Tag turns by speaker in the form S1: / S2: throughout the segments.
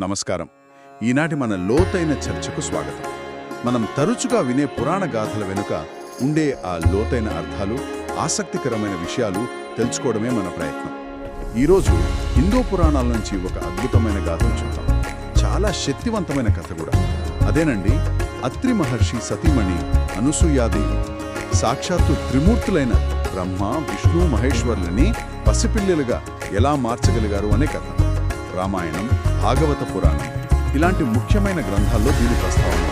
S1: నమస్కారం. ఈనాటి మన లోతైన చర్చకు స్వాగతం. మనం తరచుగా వినే పురాణ గాథల వెనుక ఉండే ఆ లోతైన అర్థాలు ఆసక్తికరమైన విషయాలు తెలుసుకోవడమే మన ప్రయత్నం. ఈరోజు హిందూ పురాణాల నుంచి ఒక అద్భుతమైన గాథను చూద్దాం. చాలా శక్తివంతమైన కథ కూడా. అదేనండి అత్రి మహర్షి సతీమణి అనసూయాదేవి. సాక్షాత్తు త్రిమూర్తులైన బ్రహ్మ విష్ణు మహేశ్వరులని పసిపిల్లలుగా ఎలా మార్చగలిగారు అనే కథ. రామాయణం భాగవత పురాణం ఇలాంటి ముఖ్యమైన గ్రంథాల్లో దీని ప్రస్తావన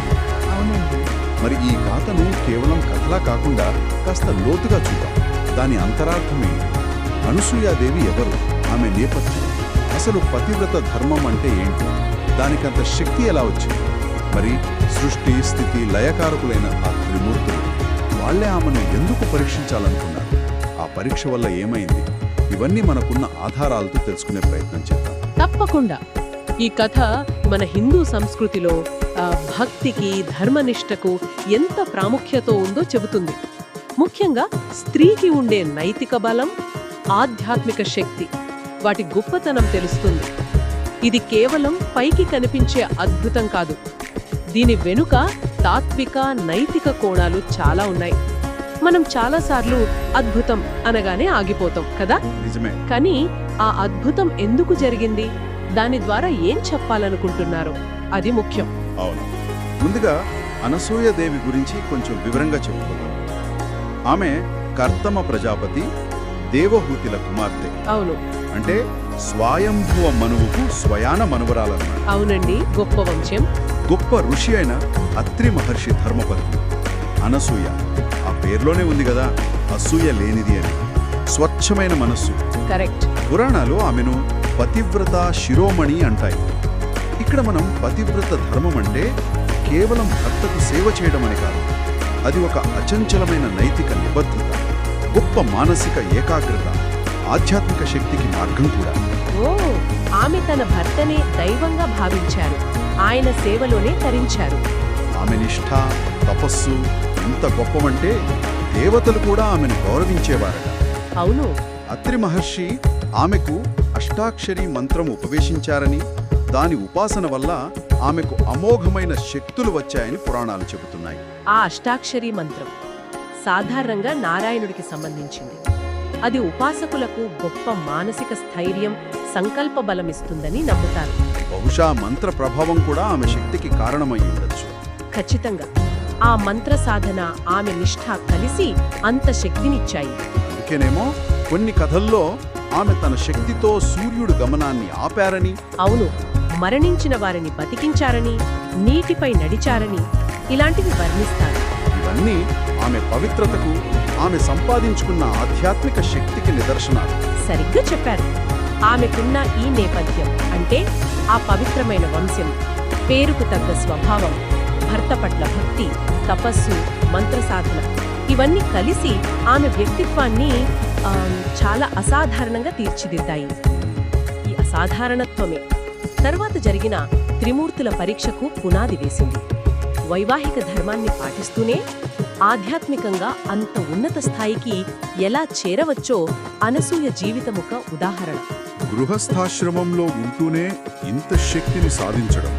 S2: అవునండి.
S1: మరి ఈ గాథను కేవలం కథలా కాకుండా కాస్త లోతుగా చూద్దాం. దాని అంతరార్థమే అనసూయాదేవి ఎవరు? ఆమె నేపథ్యం. అసలు పతివ్రత ధర్మం అంటే ఏంటి? దానికంత శక్తి ఎలా వచ్చింది? మరి సృష్టి స్థితి లయకారకులైన ఆ త్రిమూర్తులు వాళ్ళే ఆమెను ఎందుకు పరీక్షించాలనుకున్నారు? ఆ పరీక్ష వల్ల ఏమైంది? ఇవన్నీ మనకున్న ఆధారాలతో తెలుసుకునే ప్రయత్నం చేద్దాం.
S2: తప్పకుండా. ఈ కథ మన హిందూ సంస్కృతిలో భక్తికి ధర్మనిష్టకు ఎంత ప్రాముఖ్యత ఉందో చెబుతుంది. ముఖ్యంగా స్త్రీకి ఉండే నైతిక బలం ఆధ్యాత్మిక శక్తి వాటి గొప్పతనం తెలుస్తుంది. ఇది కేవలం పైకి కనిపించే అద్భుతం కాదు. దీని వెనుక తాత్విక నైతిక కోణాలు చాలా ఉన్నాయి. మనం చాలాసార్లు అద్భుతం అనగానే ఆగిపోతాం కదా?
S1: నిజమే.
S2: కానీ ఆ అద్భుతం ఎందుకు జరిగింది? దాని ద్వారా ఏం చెప్పాలనుకుంటున్నారు అది ముఖ్యం.
S1: అవును. ముందుగా అనసూయదేవి గురించి కొంచెం వివరంగా చెప్పుకుందాం. ఆమె కర్తమ ప్రజాపతి దేవహూతిల కుమార్తె.
S2: అవును.
S1: అంటే స్వయంభువ మనువుకు స్వయాన మనువరాలన్నమాట.
S2: అవునండి గొప్ప వంశం.
S1: గొప్ప ఋషి అయిన అత్రి మహర్షి ధర్మపత్ని అనసూయ. పేర్లోనే ఉంది కదా అసూయ లేనిది అని. స్వచ్ఛమైన మనస్సు.
S2: కరెక్ట్.
S1: పురాణాలు ఆమెను పతివ్రత శిరోమణి అంటాయి. ఇక్కడ మనం పతివ్రత ధర్మం అంటే కేవలం భర్తకు సేవ చేయడం అని కాదు అది ఒక అచంచలమైన నైతిక నిబద్ధత గొప్ప మానసిక ఏకాగ్రత ఆధ్యాత్మిక శక్తికి మార్గం కూడా.
S2: ఓ ఆమె తన భర్తనే దైవంగా భావించారు. ఆయన సేవలోనే తరించారు.
S1: ఆమె నిష్ఠ తపస్సు ఎంత గొప్పవంటే దేవతలు కూడా ఆమెను గౌరవించేవారట.
S2: అవును.
S1: అత్రి మహర్షి ఆమెకు అష్టాక్షరి మంత్రం ఉపవేశించారని దాని ఉపాసన వల్ల ఆమెకు అమోఘమైన శక్తులు వచ్చాయని పురాణాలు చెబుతున్నాయి.
S2: ఆ అష్టాక్షరి మంత్రం సాధారణంగా నారాయణుడికి సంబంధించింది. అది ఉపాసకులకు గొప్ప మానసిక స్థైర్యం సంకల్ప బలమిస్తుందని నమ్ముతారు.
S1: బహుశా మంత్ర ప్రభావం కూడా ఆమె శక్తికి కారణమై ఉండొచ్చు.
S2: ఖచ్చితంగా. ఆ మంత్ర సాధన ఆమె నిష్ఠ కలిసి అంత శక్తినిచ్చాయి.
S1: అందుకేనేమో కొన్ని కథల్లో ఆమె తన శక్తితో సూర్యుడు గమనాన్ని ఆపారని.
S2: అవును మరణించిన వారిని బతికించారని నీటిపై నడిచారని ఇలాంటివి వర్ణిస్తారు.
S1: ఇవన్నీ ఆమె పవిత్రతకు ఆమె సంపాదించుకున్న ఆధ్యాత్మిక శక్తికి నిదర్శనాలు.
S2: సరిగ్గా చెప్పారు. ఆమెకున్న ఈ నేపథ్యం అంటే ఆ పవిత్రమైన వంశం పేరుకు తగ్గ స్వభావం. భర్త పట్ల భక్తి తపస్సు మంత్రసాధన. ఇవన్నీ కలిసి ఆమె వ్యక్తిత్వాన్ని చాలా అసాధారణంగా తీర్చిదిద్దాయి. ఈ అసాధారణత్వమే. తర్వాత జరిగిన త్రిమూర్తుల పరీక్షకు పునాది వేసింది. వైవాహిక ధర్మాన్ని పాటిస్తూనే ఆధ్యాత్మికంగా అంత ఉన్నత స్థాయికి ఎలా చేరవచ్చో అనసూయ జీవితమొక ఉదాహరణ.
S1: గృహస్థాశ్రమంలో ఉంటూనే ఇంత శక్తిని సాధించడం.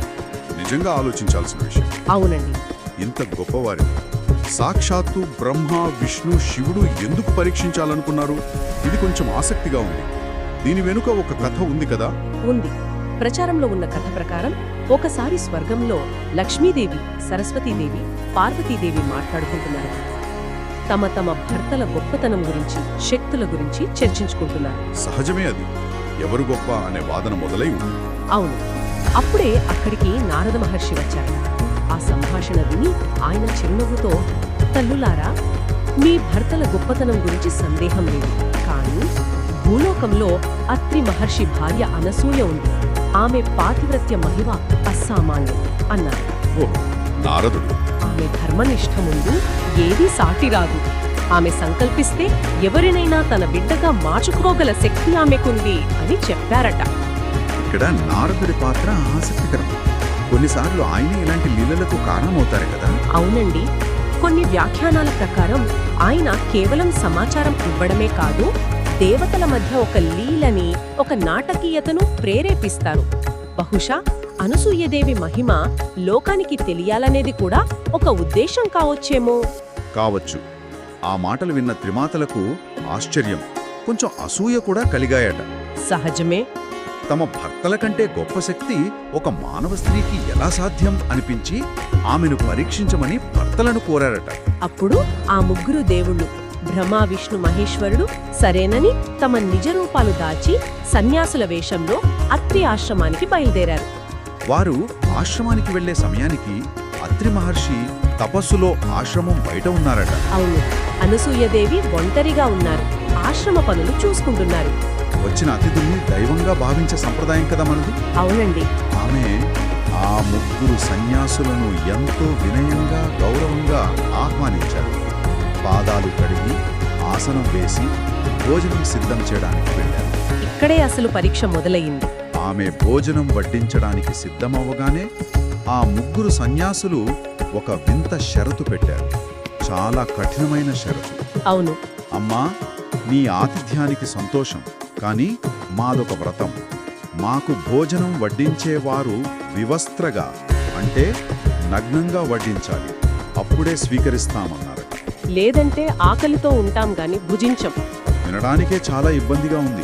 S1: నిజంగా ఆలోచించాల్సిన విషయం.
S2: అవునండి.
S1: ఇంత గొప్పవారిని సాక్షాత్తు బ్రహ్మ విష్ణు శివుడు ఎందుకు పరీక్షించాలనుకున్నారు? ఇది కొంచెం ఆసక్తిగా ఉంది. దీని వెనుక ఒక కథ ఉంది కదా?
S2: ఉంది. ప్రచారంలో ఉన్న కథ ప్రకారం ఒకసారి స్వర్గంలో లక్ష్మీదేవి సరస్వతీదేవి పార్వతీదేవి మాట్లాడుకుంటున్నారు. తమ తమ భర్తల గొప్పతనం గురించి శక్తుల గురించి చర్చించుకుంటున్నారు.
S1: సహజమే అది. ఎవరు గొప్ప అనే వాదన మొదలై ఉంది.
S2: అవును. అప్పుడే అక్కడికి నారద మహర్షి వచ్చారు. ఆ సంభాషణ విని ఆయన చిరునవ్వుతో తల్లులారా మీ భర్తల గొప్పతనం గురించి సందేహం లేదు. కానీ భూలోకంలో అత్రి మహర్షి భార్య అనసూయ ఉంది. ఆమె పాతివ్రత్య మహిమ అస్సామాన్యం అన్నారు.
S1: నారదుడు.
S2: ఆమె ధర్మనిష్ట ముందు ఏదీ సాటి రాదు. ఆమె సంకల్పిస్తే ఎవరినైనా తన బిడ్డగా మార్చుకోగల శక్తి ఆమెకుంది అని చెప్పారట.
S1: ఇక్కడ నారదుడి పాత్ర ఆసక్తికరం. కొన్నిసార్లు ఆయన ఇలాంటి లీలలకు కారణమవుతారు కదా?
S2: అవునండి. కొన్ని వ్యాఖ్యానాల ప్రకారం ఆయన కేవలం సమాచారం ఇవ్వడమే కాదు దేవతల మధ్య ఒక లీలని ఒక నాటకీయతను ప్రేరేపిస్తారు. బహుశా అనసూయదేవి మహిమ లోకానికి తెలియాలనేది కూడా ఒక ఉద్దేశం కావచ్చేమో.
S1: కావచ్చు. ఆ మాటలు విన్న త్రిమాతలకు ఆశ్చర్యం. కొంచెం అసూయ కూడా కలిగాయట.
S2: సహజమే.
S1: తమ భర్తల కంటే గొప్ప శక్తి ఒక మానవ స్త్రీకి ఎలా సాధ్యం అనిపించి ఆమెను పరీక్షించమని భర్తలను కోరారట.
S2: అప్పుడు ఆ ముగ్గురు దేవుళ్ళు బ్రహ్మ విష్ణు మహేశ్వరుడు సరేనని తమ నిజ రూపాలు దాచి సన్యాసుల వేషంలో అత్రి ఆశ్రమానికి బయలుదేరారు.
S1: వారు ఆశ్రమానికి వెళ్ళే సమయానికి అత్రి మహర్షి తపస్సులో ఆశ్రమం బయట ఉన్నారట.
S2: అవును అనసూయదేవి ఒంటరిగా ఉన్నారు. ఆశ్రమ పనులు చూసుకుంటున్నారు.
S1: వచ్చిన అతిథుల్ని దైవంగా భావించే సంప్రదాయం కదా మనది?
S2: అవునండి.
S1: ఆమె ఆ ముగ్గురు సన్యాసులను ఎంతో వినయంగా గౌరవంగా ఆహ్వానించారు. పాదాలు కడిగి ఆసనం వేసి భోజనం సిద్ధం చేయడానికి వెళ్ళారు.
S2: ఇక్కడే అసలు పరీక్ష మొదలయ్యింది.
S1: ఆమె భోజనం వడ్డించడానికి సిద్ధమవ్వగానే ఆ ముగ్గురు సన్యాసులు ఒక వింత షరతు పెట్టారు. చాలా కఠినమైన షరతు.
S2: అవును.
S1: అమ్మా నీ ఆతిథ్యానికి సంతోషం. కానీ మాదొక వ్రతం. మాకు భోజనం వడ్డించేవారు వివస్త్రగా అంటే నగ్నంగా వడ్డించాలి. అప్పుడే స్వీకరిస్తామన్నారట
S2: లేదంటే ఆకలితో ఉంటాం గాని భుజించం.
S1: వినడానికే చాలా ఇబ్బందిగా ఉంది.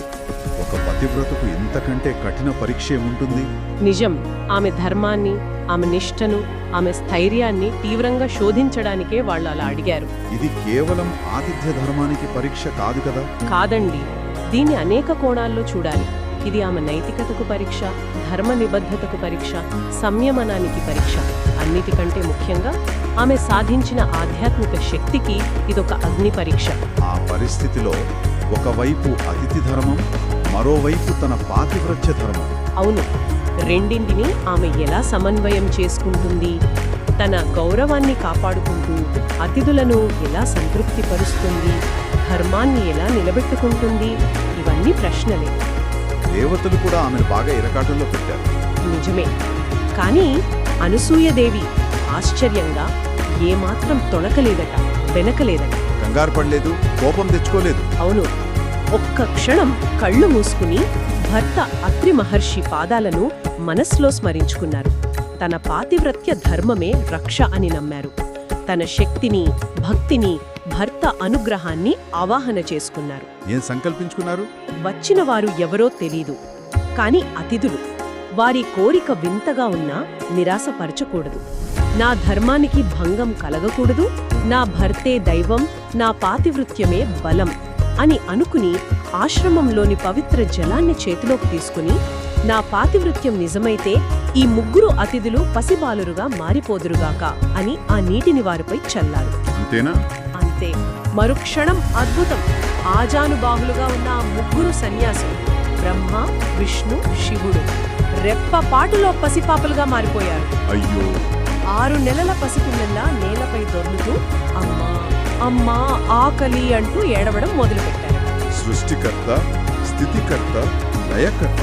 S1: ఒక పతివ్రతకు ఇంతకంటే కఠిన పరీక్ష ఉంటుంది
S2: నిజం. ఆమె ధర్మాన్ని ఆమె నిష్టను ఆమె స్థైర్యాన్ని తీవ్రంగా శోధించడానికే వాళ్ళు అలా అడిగారు.
S1: ఇది కేవలం ఆతిథ్య ధర్మానికి పరీక్ష కాదు కదా?
S2: కాదండి. దీన్ని అనేక కోణాల్లో చూడాలి. ఇది ఆమె నైతికతకు పరీక్ష ధర్మ నిబద్ధతకు పరీక్ష సంయమనానికి పరీక్ష. అన్నిటికంటే ముఖ్యంగా ఆమె సాధించిన ఆధ్యాత్మిక శక్తికి ఇదొక అగ్ని పరీక్ష.
S1: ఆ పరిస్థితిలో ఒకవైపు అతిథి ధర్మం మరోవైపు తన పాతివ్రత్య ధర్మం.
S2: అవును. రెండింటిని ఆమె ఎలా సమన్వయం చేసుకుంటుంది? తన గౌరవాన్ని కాపాడుకుంటూ అతిథులను ఎలా సంతృప్తిపరుస్తుంది? ధర్మాన్ని ఎలా నిలబెట్టుకుంటుంది? ఇవన్నీ ప్రశ్నలే.
S1: దేవతలు కూడా ఆమెను బాగా ఇరకాటంలో పెట్టారు.
S2: నిజమే. కానీ అనసూయదేవి ఆశ్చర్యంగా ఏమాత్రం తొణకలేదట వెనకలేదట.
S1: కంగారు పడలేదు కోపం తెచ్చుకోలేదు.
S2: అవును. ఒక్క క్షణం కళ్ళు మూసుకుని భర్త అత్రి మహర్షి పాదాలను మనస్సులో స్మరించుకున్నారు. తన పాతివ్రత్య ధర్మమే రక్ష అని నమ్మారు. తన శక్తిని భక్తిని భర్త అనుగ్రహాన్ని ఆవాహన చేసుకున్నారు.
S1: ఏం సంకల్పించుకున్నారు?
S2: వచ్చిన వారు ఎవరో తెలీదు. కాని అతిథులు వారి కోరిక వింతగా ఉన్నా నిరాశపరచకూడదు. నా ధర్మానికి భంగం కలగకూడదు. నా భర్తే దైవం నా పాతివృత్యమే బలం అని అనుకుని ఆశ్రమంలోని పవిత్ర జలాన్ని చేతిలోకి తీసుకుని నా పాతివృత్యం నిజమైతే ఈ ముగ్గురు అతిథులు పసిబాలురుగా మారిపోదురుగాక అని ఆ నీటిని వారిపై చల్లారు.
S1: అంతేనా?
S2: అంతే మరుక్షణం అద్భుతం. ఆజానుబాహులుగా ఉన్న ఆ ముగ్గురు సన్యాసులు బ్రహ్మ విష్ణు శివుడు రెప్పపాటులో పసిపాపలుగా మారిపోయారు.
S1: అయ్యో!
S2: ఆరు నెలల పసిపిల్లల్లా నేలపై దొర్లుతూ అమ్మా అమ్మా ఆకలి అంటూ ఏడవడం మొదలుపెట్టారు.
S1: సృష్టికర్త స్థితికర్త లయకర్త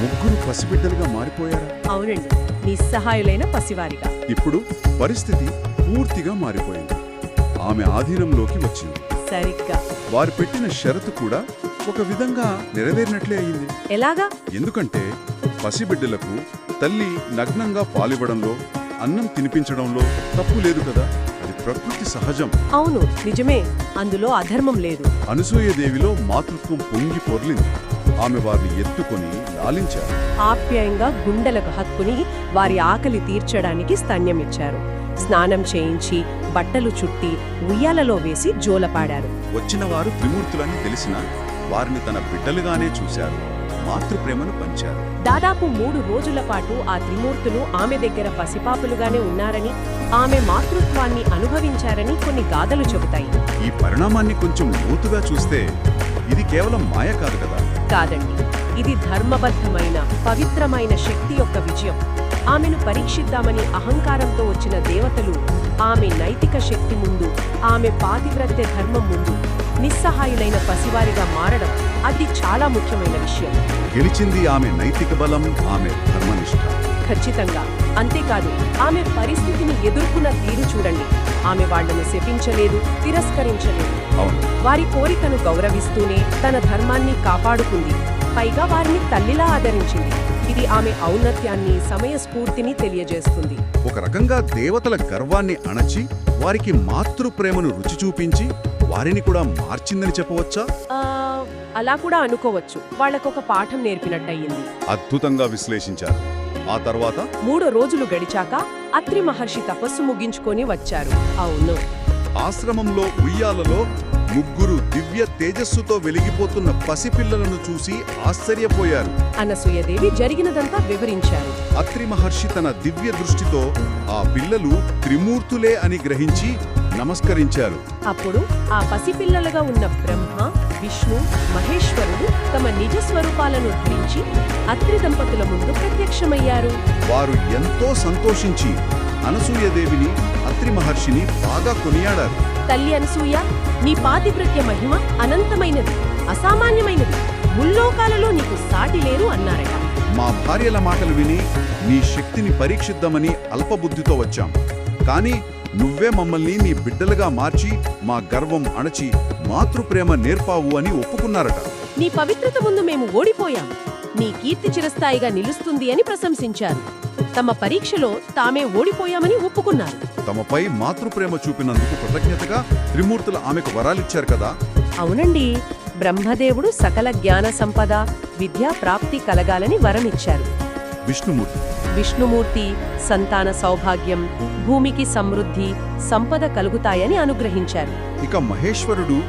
S1: ముగ్గురు పసిబిడ్డలుగా మారిపోయారా?
S2: అవునండి నిస్సహాయులైన పసివారిగా.
S1: ఇప్పుడు పరిస్థితి పూర్తిగా మారిపోయింది. ఆమె ఆధీనంలోకి వచ్చింది.
S2: సరిగ్గా.
S1: వారు పెట్టిన షరతు కూడా ఒక విధంగా నెరవేరినట్లే అయింది.
S2: ఎలాగా?
S1: ఎందుకంటే పసిబిడ్డలకు తల్లి నగ్నంగా పాలివ్వడంలో అన్నం తినిపించడంలో తప్పు లేదు కదా. అది ప్రకృతి సహజం.
S2: అవును నిజమే. అందులో అధర్మం లేదు.
S1: అనసూయదేవిలో మాతృత్వం పొంగి పొర్లింది. ఆమె వారిని ఎత్తుకొని లాలించారు.
S2: ఆప్యాయంగా గుండెలకు హత్తుకుని వారి ఆకలి తీర్చడానికి స్తన్యమిచ్చారు. స్నానం చేయించి బట్టలు చుట్టి ఉయ్యాలలో వేసి జోలపాడారు.
S1: వచ్చిన వారు త్రిమూర్తులని తెలిసిన వారిని తన బిడ్డలుగానే చూశారు. మాతృప్రేమను పంచారు.
S2: దాదాపు మూడు రోజుల పాటు ఆ త్రిమూర్తులు ఆమె దగ్గర పసిపాపులుగానే ఉన్నారని ఆమె మాతృత్వాన్ని అనుభవించారని కొన్ని గాథలు చెబుతాయి.
S1: ఈ పరిణామాన్ని కొంచెం లోతుగా చూస్తే ఇది కేవలం మాయ కాదు కదా?
S2: కాదండి. ఇది ధర్మబద్ధమైన పవిత్రమైన శక్తి యొక్క విజయం. ఆమెను పరీక్షిద్దామని అహంకారంతో వచ్చిన దేవతలు ఆమె నైతిక శక్తి ముందు ఆమె పాతివ్రత్య ధర్మం ముందు నిస్సహాయులైన పసివారిగా మారడం అది చాలా ముఖ్యమైన విషయం.
S1: గెలిచింది ఆమె నైతిక బలం ఆమె ధర్మనిష్ట.
S2: ఖచ్చితంగా. అంతేకాదు ఆమె పరిస్థితిని ఎదుర్కొన్న తీరు చూడండి. ఆమె వాళ్ళను శపించలేదు తిరస్కరించలేదు. వారి కోరికను గౌరవిస్తూనే తన ధర్మాన్ని కాపాడుకుంది. పైగా వారిని తల్లిలా ఆదరించింది. ఇది ఆమె ఔన్నత్యాన్ని సమయస్ఫూర్తిని తెలియజేస్తుంది.
S1: ఒక రకంగా దేవతల గర్వాన్ని అణచి వారికి మాతృప్రేమను రుచి చూపించి వారిని కూడా మార్చిందని చెప్పవచ్చా?
S2: ఆ, అలా కూడా అనుకోవచ్చు. వాళ్ళకొక పాఠం నేర్పినట్టయింది.
S1: అద్భుతంగా విశ్లేషించారు. ఆ తర్వాత?
S2: మూడు రోజులు గడిచాక అత్రి మహర్షి తపస్సు ముగించుకొని వచ్చారు. అవును.
S1: ఆశ్రమంలో ఉయ్యాలలో ముగ్గురు దివ్య తేజస్సుతో వెలిగిపోతున్న పసిపిల్లలను చూసి ఆశ్చర్యపోయారు.
S2: అనసూయదేవి జరిగినదంతా వివరించారు.
S1: అత్రి మహర్షి తన దివ్య దృష్టితో ఆ పిల్లలు త్రిమూర్తులే అని గ్రహించి నమస్కరించారు.
S2: అప్పుడు ఆ పసిపిల్లలుగా ఉన్న బ్రహ్మ విష్ణు మహేశ్వరుడు తమ నిజ స్వరూపాలను ధరించి అత్రి దంపతుల ముందు ప్రత్యక్షమయ్యారు.
S1: వారు ఎంతో సంతోషించి అనసూయదేవిని అత్రి మహర్షిని బాగా కొనియాడారు.
S2: తల్లి అనసూయ నీ పాతివ్రత్య మహిమ అనంతమైనది అసామాన్యమైనది. ముల్లోకాలలో నీకు సాటి లేరు అన్నారట.
S1: మా భార్యల మాటలు విని నీ శక్తిని పరీక్షిద్దామని అల్పబుద్ధితో వచ్చాం. కానీ నువ్వే మమ్మల్ని నీ బిడ్డలుగా మార్చి మా గర్వం అణచి మాతృప్రేమ నేర్పావు అని ఒప్పుకున్నారట.
S2: నీ పవిత్రత ముందు మేము ఓడిపోయాం. నీ కీర్తి చిరస్థాయిగా నిలుస్తుంది అని ప్రశంసించారు. తమ పరీక్షలో తామే ఓడిపోయామని ఒప్పుకున్నారు.
S1: తమపై మాతృప్రేమ చూపినందుకు కృతజ్ఞతగా త్రిమూర్తులు ఆమెకు వరాలిచ్చారు కదా.
S2: అవునండి బ్రహ్మదేవుడు సకల జ్ఞాన సంపద విద్యా ప్రాప్తి కలగాలని వరమిచ్చారు.
S1: విష్ణుమూర్తి.
S2: విష్ణుమూర్తి సంతాన సౌభాగ్యం భూమికి సమృద్ధి సంపద కలుగుతాయని అనుగ్రహించారు.
S1: ఇక మహేశ్వరుడు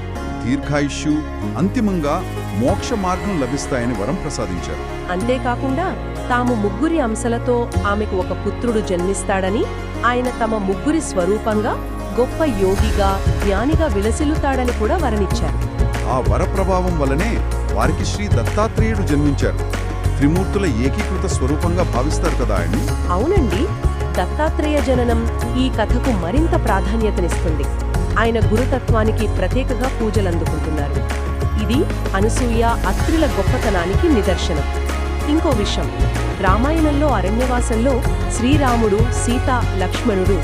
S1: దీర్ఘాయుష్యు అంతిమంగా మోక్ష మార్గం లభిస్తాయని వరం ప్రసాదించారు.
S2: అంతేకాకుండా తాము ముగ్గురి అంశలతో ఆమెకు ఒక పుత్రుడు జన్మిస్తాడని ఆయన తమ ముగ్గురి స్వరూపంగా గొప్ప యోగిగా జ్ఞానిగా విలసిల్లుతాడని కూడా వరనిచ్చారు.
S1: ఆ వర ప్రభావం వల్లనే వారికి శ్రీ దత్తాత్రేయుడు జన్మించారు. త్రిమూర్తుల ఏకీకృత స్వరూపంగా భావిస్తారు కదా ఆయన్ని
S2: అవునండి దత్తాత్రేయ జననం ఈ కథకు మరింత ప్రాధాన్యతనిస్తుంది. ఆయన గురుతత్వానికి ప్రత్యేకగా పూజలందుకుంటున్నారు. ఇది అనసూయ అత్రిల గొప్పతనానికి నిదర్శనం. ఇంకో విషయం రామాయణంలో అరణ్యవాసంలో శ్రీరాముడు సీత లక్ష్మణుడు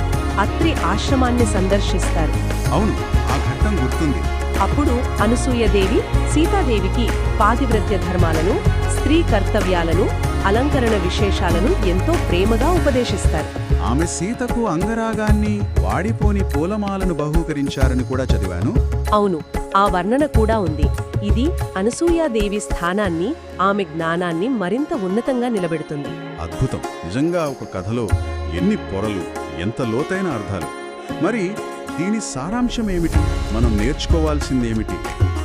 S2: అత్రి ఆశ్రమాన్ని సందర్శిస్తారు.
S1: అవును ఆ ఘట్టం గుర్తుంది.
S2: అప్పుడు అనసూయదేవి సీతాదేవికి పాతివ్రత్య ధర్మాలను స్త్రీ కర్తవ్యాలను అలంకరణ విశేషాలను ఎంతో ప్రేమగా ఉపదేశిస్తారు.
S1: ఆమె సీతకు అంగరాగాన్ని వాడిపోని పూలమాలను బహూకరించారని కూడా చదివాను.
S2: అవును ఆ వర్ణన కూడా ఉంది. ఇది అనసూయాదేవి స్థానాన్ని ఆమె జ్ఞానాన్ని మరింత ఉన్నతంగా నిలబెడుతుంది.
S1: అద్భుతం. నిజంగా ఒక కథలో ఎన్ని పొరలు ఎంత లోతైన అర్థాలు. మరి దీని సారాంశం ఏమిటి మనం నేర్చుకోవాల్సిందేమిటి?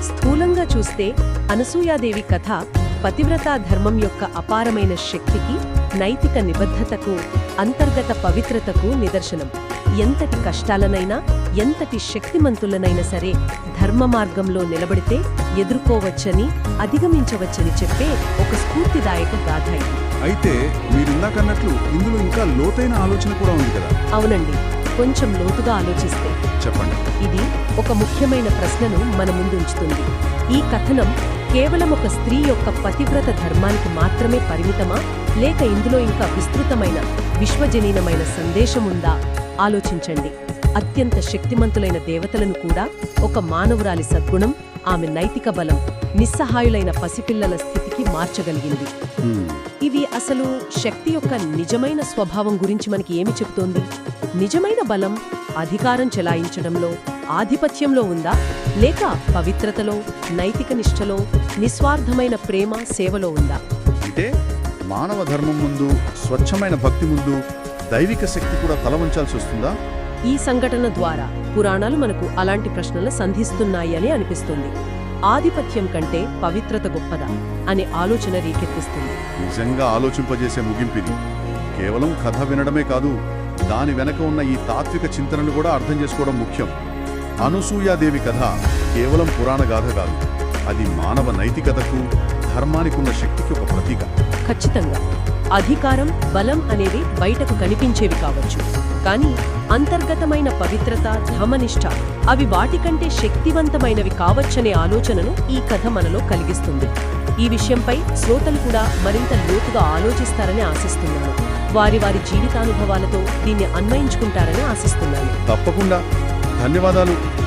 S2: స్థూలంగా చూస్తే అనసూయాదేవి కథ పతివ్రతా ధర్మం యొక్క అపారమైన శక్తికి నైతిక నిబద్ధతకు అంతర్గత పవిత్రతకు నిదర్శనం. ఎంతటి కష్టాలనైనా ఎంతటి శక్తిమంతులనైనా సరే ధర్మ మార్గంలో నిలబడితే ఎదుర్కోవచ్చని అధిగమించవచ్చని చెప్పే ఒక స్ఫూర్తిదాయక గాథ ఇది.
S1: అయితే మీరిందాకన్నట్లు ఇందులో ఇంకా లోతైన ఆలోచన కూడా ఉంది కదా?
S2: అవునండి. కొంచెం లోతుగా ఆలోచిస్తే.
S1: చెప్పండి.
S2: ఇది ఒక ముఖ్యమైన ప్రశ్నను మన ముందు ఉంచుతుంది. ఈ కథనం కేవలం ఒక స్త్రీ యొక్క పతివ్రత ధర్మానికి మాత్రమే పరిమితమా? లేక ఇందులో ఇంకా విస్తృతమైన విశ్వజనీనమైన సందేశముందా ఆలోచించండి. అత్యంత శక్తిమంతులైన దేవతలను కూడా ఒక మానవురాలి సద్గుణం ఆమె నైతిక బలం నిస్సహాయులైన పసిపిల్లల స్థితికి మార్చగలిగింది. ఇది అసలు శక్తి యొక్క నిజమైన స్వభావం గురించి మనకి ఏమి చెప్తోంది నిజమైన బలం అధికారం చెలాయించడంలో ఆధిపత్యంలో ఉందా? లేక పవిత్రతలో నైతిక నిష్ఠలో నిస్వార్థమైన ప్రేమ సేవలో ఉందా?
S1: అంటే మానవ ధర్మం ముందు స్వచ్ఛమైన భక్తి ముందు దైవిక శక్తి కూడా తల వంచాల్సి వస్తుందా?
S2: ఈ సంఘటన ద్వారా పురాణాలు మనకు అలాంటి ప్రశ్నలు సంధిస్తున్నాయి అని అనిపిస్తుంది. ఆధిపత్యం కంటే పవిత్రత గొప్పదా అనే ఆలోచన రేకెత్తిస్తుంది.
S1: నిజంగా ఆలోచింపజేసే ముగింపిది కేవలం కథ వినడమే కాదు దాని వెనక ఉన్న ఈ తాత్విక చింతనను కూడా అర్థం చేసుకోవడం ముఖ్యం. అనసూయాదేవి కథ కేవలం పురాణ గాథ కాదు అది మానవ నైతికతకు ధర్మానికి ఉన్న శక్తికి ఒక ప్రతీక.
S2: ఖచ్చితంగా. అధికారం బలం అనేవి బయటకు కనిపించేవి కావచ్చు. కానీ అంతర్గతమైన పవిత్రత ధమనిష్ట అవి వాటికంటే శక్తివంతమైనవి కావచ్చనే ఆలోచనను ఈ కథ మనలో కలిగిస్తుంది. ఈ విషయంపై శ్రోతలు కూడా మరింత లోతుగా ఆలోచిస్తారని ఆశిస్తున్నాను. వారి వారి జీవితానుభవాలతో దీన్ని అన్వయించుకుంటారని ఆశిస్తున్నాను.
S1: తప్పకుండా. ధన్యవాదాలు.